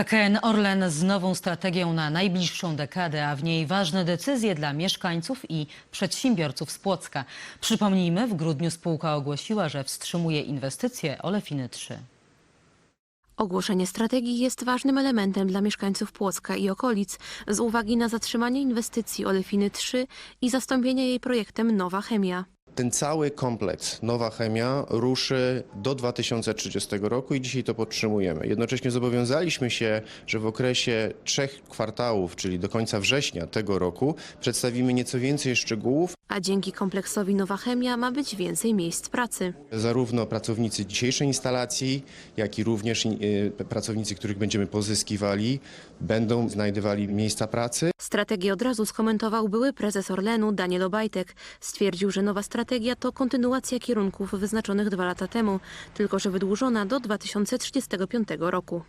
PKN Orlen z nową strategią na najbliższą dekadę, a w niej ważne decyzje dla mieszkańców i przedsiębiorców z Płocka. Przypomnijmy, w grudniu spółka ogłosiła, że wstrzymuje inwestycje Olefiny 3. Ogłoszenie strategii jest ważnym elementem dla mieszkańców Płocka i okolic z uwagi na zatrzymanie inwestycji Olefiny 3 i zastąpienie jej projektem Nowa Chemia. Ten cały kompleks Nowa Chemia ruszy do 2030 roku i dzisiaj to podtrzymujemy. Jednocześnie zobowiązaliśmy się, że w okresie trzech kwartałów, czyli do końca września tego roku, przedstawimy nieco więcej szczegółów. A dzięki kompleksowi Nowa Chemia ma być więcej miejsc pracy. Zarówno pracownicy dzisiejszej instalacji, jak i również y, pracownicy, których będziemy pozyskiwali, będą znajdowali miejsca pracy. Strategię od razu skomentował były prezes Orlenu Daniel Obajtek. Stwierdził, że nowa strategia to kontynuacja kierunków wyznaczonych dwa lata temu, tylko że wydłużona do 2035 roku.